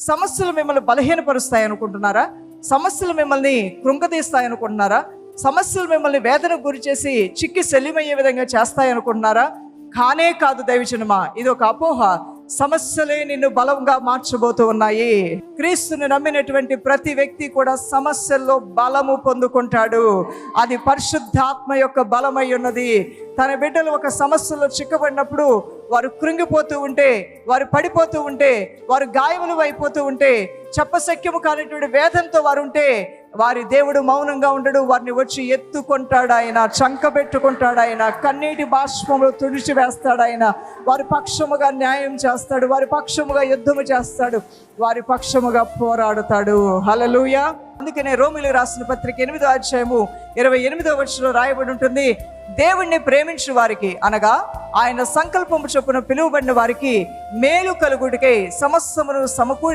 సమస్యలు మిమ్మల్ని బలహీనపరుస్తాయి అనుకుంటున్నారా? సమస్యలు మిమ్మల్ని కృంగదీస్తాయి అనుకుంటున్నారా? సమస్యలు మిమ్మల్ని వేదనకు గురి చేసి చిక్కి శల్యమయ్యే విధంగా చేస్తాయి అనుకుంటున్నారా? కానే కాదు దైవజనమా ఇది ఒక అపోహ. సమస్యలే నిన్ను బలంగా మార్చబోతూ ఉన్నాయి. క్రీస్తుని నమ్మినటువంటి ప్రతి వ్యక్తి కూడా సమస్యల్లో బలము పొందుకుంటాడు. అది పరిశుద్ధాత్మ యొక్క బలమై ఉన్నది. తన బిడ్డలు ఒక సమస్యలో చిక్కబడినప్పుడు వారు కృంగిపోతూ ఉంటే వారు పడిపోతూ ఉంటే వారు గాయములు అయిపోతూ ఉంటే చెప్పశక్యము కానిటువంటి వేదంతో వారు ఉంటే వారి దేవుడు మౌనంగా ఉండడు. వారిని వచ్చి ఎత్తుకుంటాడు ఆయన చంకబెట్టుకుంటాడు ఆయన కన్నీటి బాష్పంలో తుడిచి వేస్తాడు ఆయన. వారి పక్షముగా న్యాయం చేస్తాడు. వారి పక్షముగా యుద్ధము చేస్తాడు. వారి పక్షము పక్షముగా పోరాడుతాడు. హలలుయ అందుకనే రోమిలు రాసిన పత్రిక ఎనిమిదో అధ్యాయము ఇరవై ఎనిమిదో వర్షంలో రాయబడి ఉంటుంది. దేవుణ్ణి ప్రేమించిన వారికి అనగా ఆయన సంకల్పము చొప్పున పిలువబడిన వారికి మేలు కలుగుడికై సమస్తమును సమకూడి